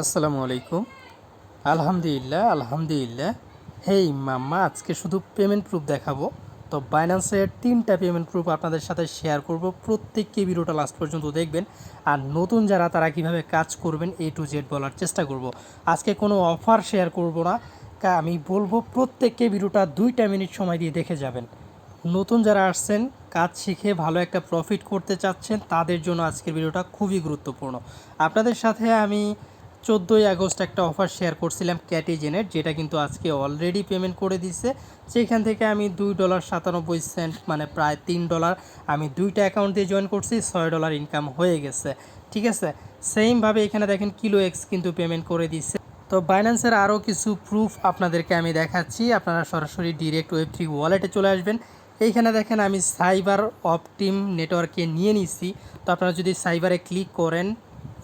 আসসালামু আলাইকুম। আলহামদুলিল্লাহ আলহামদুলিল্লাহ। হেই মাম্মা, আজকে শুধু পেমেন্ট প্রুফ দেখাবো। তো বাইন্যান্সের তিনটা পেমেন্ট প্রুফ আপনাদের সাথে শেয়ার করব। প্রত্যেককে ভিডিওটা লাস্ট পর্যন্ত দেখবেন। আর নতুন যারা, তারা কীভাবে কাজ করবেন এ টু জেড বলার চেষ্টা করব। আজকে কোনো অফার শেয়ার করব না। আমি বলব প্রত্যেককে ভিডিওটা দুইটা মিনিট সময় দিয়ে দেখে যাবেন। নতুন যারা আসছেন, কাজ শিখে ভালো একটা প্রফিট করতে চাচ্ছেন, তাদের জন্য আজকের ভিডিওটা খুবই গুরুত্বপূর্ণ। আপনাদের সাথে আমি চোদ্দোই আগস্ট একটা অফার শেয়ার করছিলাম ক্যাটিজেনের, যেটা কিন্তু আজকে অলরেডি পেমেন্ট করে দিচ্ছে যেখান থেকে আমি দুই ডলার সাতানব্বই সেন্ট মানে প্রায় তিন ডলার, আমি দুইটা অ্যাকাউন্ট দিয়ে জয়েন করছি, ছয় ডলার ইনকাম হয়ে গেছে। ঠিক আছে? সেমভাবে এখানে দেখেন কিলো এক্স কিন্তু পেমেন্ট করে দিচ্ছে তো বাইন্যান্সের আরও কিছু প্রুফ আপনাদেরকে আমি দেখাচ্ছি। আপনারা সরাসরি ডিরেক্ট ওয়েব থ্রি ওয়ালেটে চলে আসবেন। এইখানে দেখেন আমি সাইবার অপটিম নেটওয়ার্কে নিয়ে নিছি। তো আপনারা যদি সাইবারে ক্লিক করেন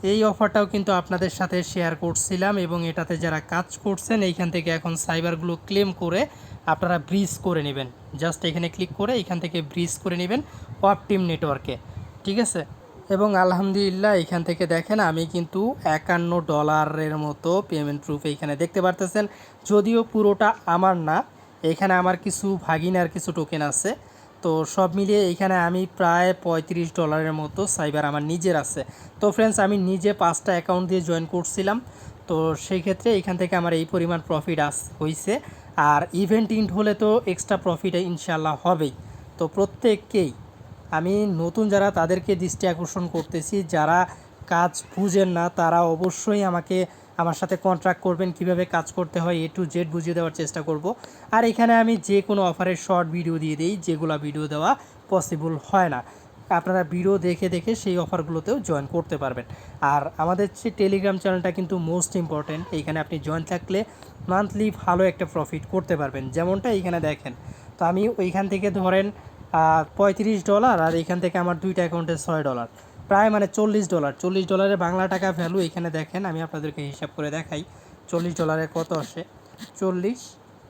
এই অফারটাও কিন্তু আপনাদের সাথে শেয়ার করছিলাম এবং এটাতে যারা কাজ করছেন, এইখান থেকে এখন সাইবারগুলো ক্লেম করে আপনারা ব্রিজ করে নেবেন। জাস্ট এখানে ক্লিক করে এখান থেকে ব্রিজ করে নেবেন অপটিম নেটওয়ার্কে। ঠিক আছে? এবং আলহামদুলিল্লাহ এখান থেকে দেখেন আমি কিন্তু একান্ন ডলারের মতো পেমেন্ট প্রুফ এইখানে দেখতে পারতেছেন। যদিও পুরোটা আমার না, এখানে আমার কিছু ভাগিনার কিছু টোকেন আছে। তো সব মিলিয়ে এখানে আমি প্রায় পঁয়ত্রিশ ডলারের মতো সাইবার আমার নিজের আছে। তো ফ্রেন্ডস আমি নিজে পাঁচটা অ্যাকাউন্ট দিয়ে জয়েন করছিলাম। তো সেই ক্ষেত্রে এখান থেকে আমার এই পরিমাণ প্রফিট আস হয়েছে আর ইভেন্ট ইন্ট হলে তো এক্সট্রা প্রফিট ইনশাল্লাহ হবেই। তো প্রত্যেককেই, আমি নতুন যারা তাদেরকে দৃষ্টি আকর্ষণ করতেছি, যারা কাজ বুঝেন না, তারা অবশ্যই আমাকে আমার সাথে কন্ট্রাক্ট করবেন, কীভাবে কাজ করতে হয় এ টু জেড বুঝিয়ে দেওয়ার চেষ্টা করব। আর এখানে আমি যে কোনো অফারের শর্ট ভিডিও দিয়ে দিই, যেগুলো ভিডিও দেওয়া পসিবল হয় না। আপনারা ভিডিও দেখে দেখে সেই অফারগুলোতেও জয়েন করতে পারবেন। আর আমাদের যে টেলিগ্রাম চ্যানেলটা কিন্তু মোস্ট ইম্পর্ট্যান্ট এইখানে আপনি জয়েন থাকলে মান্থলি ভালো একটা প্রফিট করতে পারবেন। যেমনটা এইখানে দেখেন। তো আমি ওইখান থেকে ধরেন পঁয়ত্রিশ ডলার আর এখান থেকে আমার দুইটা অ্যাকাউন্টে ছয় ডলার প্রায় মানে চল্লিশ ডলার। চল্লিশ ডলারের বাংলা টাকা ভ্যালু এখানে দেখেন, আমি আপনাদেরকে হিসাব করে দেখাই। চল্লিশ ডলারে কত আসে? চল্লিশ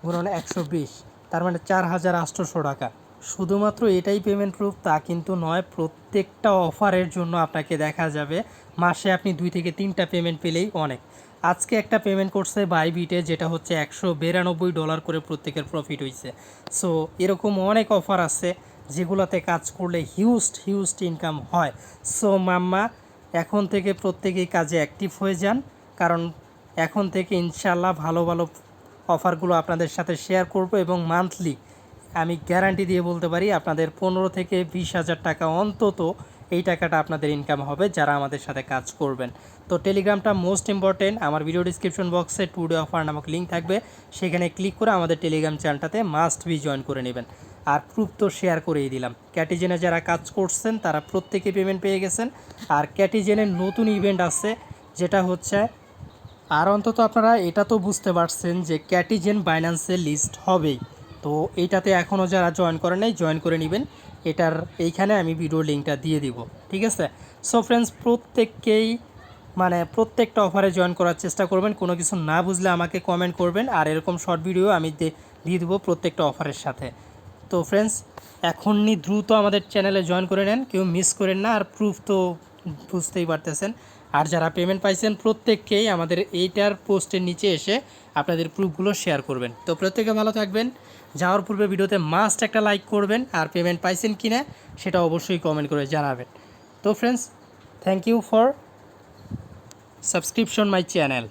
গুণন একশো বিশ, তার মানে চার হাজার আটশোশো টাকা। শুধুমাত্র এটাই পেমেন্ট প্রুফ তা কিন্তু নয়, প্রত্যেকটা অফারের জন্য আপনাকে দেখা যাবে, মাসে আপনি দুই থেকে তিনটা পেমেন্ট পেলেই অনেক। আজকে একটা পেমেন্ট করছে বাইবিটে যেটা হচ্ছে একশো বিরানব্বই ডলার করে প্রত্যেকের প্রফিট হয়েছে সো এরকম অনেক অফার আছে। যেগুলোতে কাজ করলে হিউজ হিউজ ইনকাম হয়। সো মাম্মা, এখন থেকে প্রত্যেকেই কাজে অ্যাক্টিভ হয়ে যান। কারণ এখন থেকে ইনশাল্লাহ ভালো ভালো অফারগুলো আপনাদের সাথে শেয়ার করব এবং মান্থলি আমি গ্যারান্টি দিয়ে বলতে পারি, আপনাদের পনেরো থেকে বিশ হাজার টাকা অন্তত এই টাকাটা আপনাদের ইনকাম হবে যারা আমাদের সাথে কাজ করবেন। তো টেলিগ্রামটা মোস্ট ইম্পর্টেন্ট আমার ভিডিও ডিসক্রিপশন বক্সে টু ডে অফার নামক লিঙ্ক থাকবে। সেখানে ক্লিক করে আমাদের টেলিগ্রাম চ্যানেলটাতে মাস্ট বি জয়েন করে নেবেন। আর প্রুফ তো শেয়ার করেই দিলাম। ক্যাটিজেনে যারা কাজ করছেন, তারা প্রত্যেকে পেমেন্ট পেয়ে গেছেন। আর ক্যাটিজেনের নতুন ইভেন্ট আছে, যেটা হচ্ছে, আর অন্তত আপনারা এটা তো বুঝতে পারছেন যে ক্যাটিজেন বাইন্যান্সে লিস্ট হবেই। তো এইটাতে এখনও যারা জয়েন করে নাই জয়েন করে নেবেন। এটার এইখানে আমি ভিডিও লিঙ্কটা দিয়ে দিব, ঠিক আছে? সো ফ্রেন্ডস প্রত্যেককেই মানে প্রত্যেকটা অফারে জয়েন করার চেষ্টা করবেন। কোনো কিছু না বুঝলে আমাকে কমেন্ট করবেন। আর এরকম শর্ট ভিডিও আমি দিয়ে দেবো প্রত্যেকটা অফারের সাথে। তো ফ্রেন্ডস এখনই দ্রুত আমাদের চ্যানেলে জয়েন করে নেন। কেউ মিস করেন না, আর প্রুফ তো বুঝতেই পারতেছেন। আর যারা পেমেন্ট পাইছেন প্রত্যেককেই আমাদের এইটার পোস্টের নিচে এসে আপনাদের প্রুফগুলো শেয়ার করবেন। তো প্রত্যেকে ভালো থাকবেন। যাওয়ার পূর্বে ভিডিওতে মাস্ট একটা লাইক করবেন, আর পেমেন্ট পাইছেন কি না সেটা অবশ্যই কমেন্ট করে জানাবেন। তো friends thank you for subscription my channel